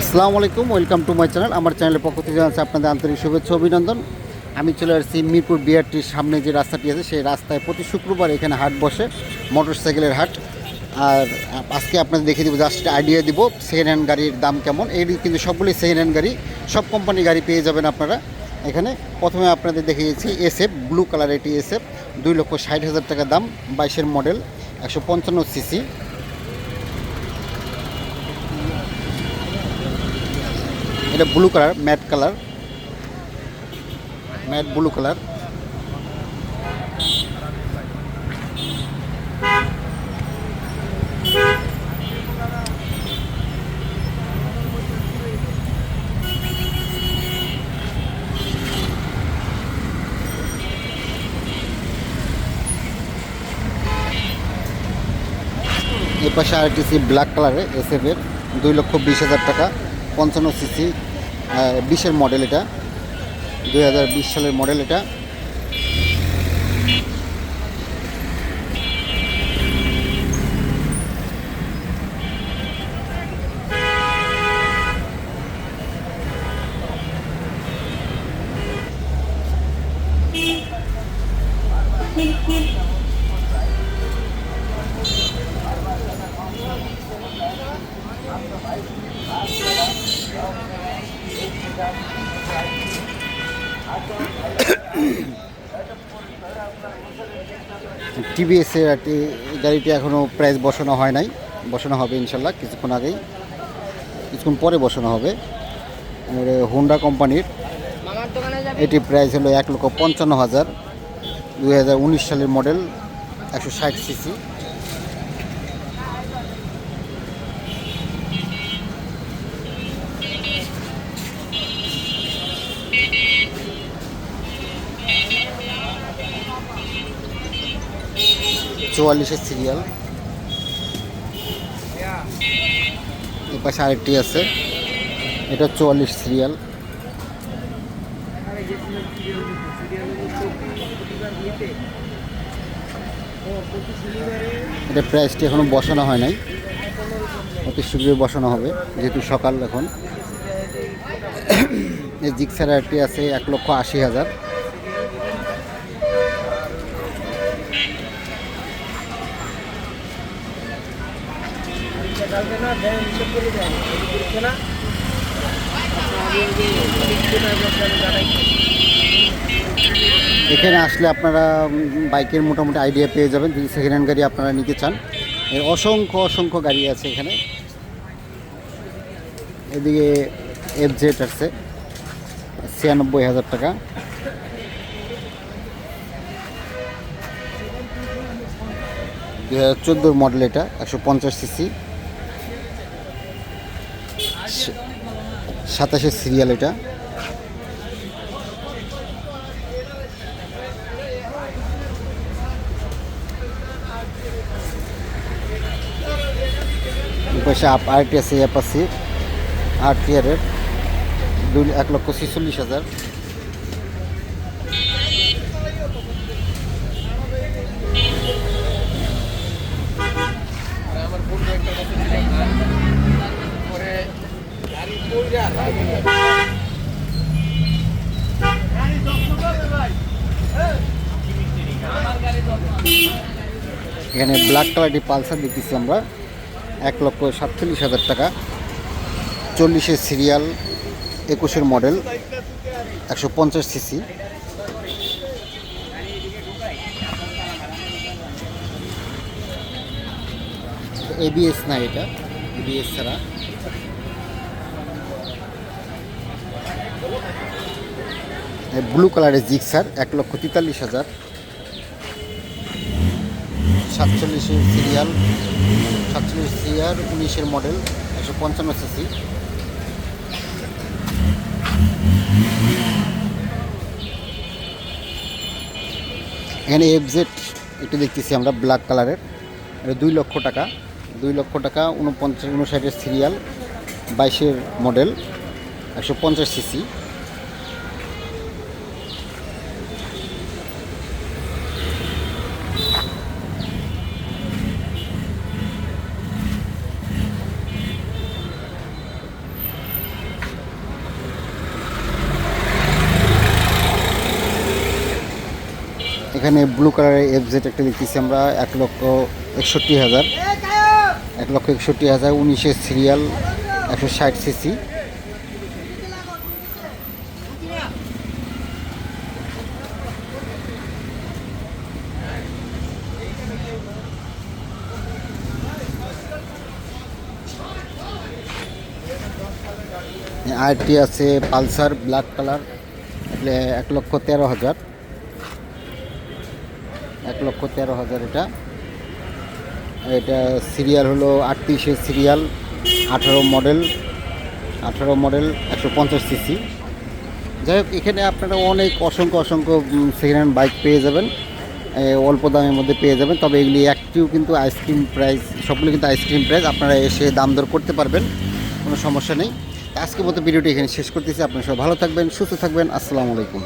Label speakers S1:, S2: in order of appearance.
S1: আসসালামু আলাইকুম, welcome to my channel. আমার চ্যানেলের পক্ষ থেকে জানাচ্ছি আপনাদের আন্তরিক শুভেচ্ছা অভিনন্দন। আমি চলে আসছি মিরপুর বিআরটির সামনে যে রাস্তাটি আছে, সেই রাস্তায় প্রতি শুক্রবার এখানে হাট বসে, মোটরসাইকেলের হাট। আর আজকে আপনাদের দেখিয়ে দিব, জাস্ট আইডিয়া দিব সেকেন্ড হ্যান্ড গাড়ির দাম কেমন। এই কিন্তু সবগুলি সেকেন্ড হ্যান্ড গাড়ি, সব কোম্পানির গাড়ি পেয়ে যাবেন আপনারা। এখানে প্রথমে আপনাদের দেখিয়েছি এসএফ ব্লু কালার এটি এসএফ দুই লক্ষ ষাট হাজার টাকা দাম, বাইশের মডেল একশো পঞ্চান্ন সিসি এটা blue colour matte colour matte blue colour এ পাশে আরটিসি ব্ল্যাক কালারের এসএফ এর। দুই লক্ষ বিশ হাজার টাকা, পঞ্চান্ন সিসি বিশের মডেল এটা। দুই হাজার বিশ সালের মডেল এটা। টিভিএস এর একটি গাড়িটি এখনও প্রাইস বসানো হয় নাই। বসানো হবে ইনশাল্লাহ কিছুক্ষণ আগেই। কিছুক্ষণ পরে বসানো হবে। হোন্ডা কোম্পানির। এটি প্রাইস হলো এক লক্ষ পঞ্চান্ন হাজার উনিশ সালের মডেল একশো ষাট সিসি চুয়াল্লিশের সিরিয়াল এ পাশে আরেকটি আছে। এটা চুয়াল্লিশ সিরিয়াল এটা প্রাইসটি এখনও বসানো হয় নাই। অতি শীঘ্রই বসানো হবে, যেহেতু সকাল এখন। এই জিক্সার একটি আছে, এক লক্ষ আশি হাজার।
S2: না করে দেন করছে না,
S1: এখানে আসলে আপনারা বাইকের মোটামুটি আইডিয়া পেয়ে যাবেন, যদি সেকেন্ড হ্যান্ড গাড়ি আপনারা নিতে চান। অসংখ্য অসংখ্য গাড়ি আছে এখানে। এদিকে এফ জেড আছে, ছিয়ানব্বই হাজার টাকা। দু হাজার চোদ্দোর মডেল এটা, একশো পঞ্চাশ সিসি সাতাশের সিরিয়াল এটা। পাশে আপ আছে অ্যাপাসি আট টিয়ারের দুই এক লক্ষ ছেচল্লিশ হাজার। এখানে ব্ল্যাক কালারটি পালসার দেখতেছি আমরা। এক লক্ষ সাতচল্লিশ হাজার টাকা। চল্লিশের সিরিয়াল একুশের মডেল একশো পঞ্চাশ সিসি এবিএস না এটা এবিএস ছাড়া। ব্লু কালারের জিক্সার এক লক্ষ তেতাল্লিশ হাজার। সাতচল্লিশের সিরিয়াল, সাতচল্লিশ সিআর উনিশের মডেল, একশো পঞ্চান্ন সিসি। এখানে এফজেড একটু দেখতেছি আমরা, ব্ল্যাক কালারের। এটা দুই লক্ষ টাকা, দুই লক্ষ টাকা উনপঞ্চাশ, উনষাটের সিরিয়াল, বাইশের মডেল, একশো পঞ্চাশ সিসি। এখানে ব্লু কালারের এফ জেড একটা লিখতেছি আমরা, এক লক্ষ একষট্টি হাজার। এক লক্ষ একষট্টি হাজার উনিশের সিরিয়াল একশো ষাট সিসি আরটি আছে পালসার ব্ল্যাক কালার এক লক্ষ তেরো হাজার। এক লক্ষ তেরো হাজার এটা। এটা সিরিয়াল হলো আটত্রিশের সিরিয়াল আঠারো মডেল আঠারো মডেল একশো পঞ্চাশ সিসি যাই হোক, এখানে আপনারা অনেক অসংখ্য অসংখ্য সেকেন্ড হ্যান্ড বাইক পেয়ে যাবেন। অল্প দামের মধ্যে পেয়ে যাবেন। তবে এগুলি একটিও কিন্তু আইসক্রিম প্রাইস সবগুলো কিন্তু আইসক্রিম প্রাইস আপনারা এসে দাম দর করতে পারবেন। কোনো সমস্যা নেই। আজকের মতো ভিডিওটি এখানে শেষ করতেছি। আপনারা সবাই ভালো থাকবেন, সুস্থ থাকবেন। আসসালামু আলাইকুম।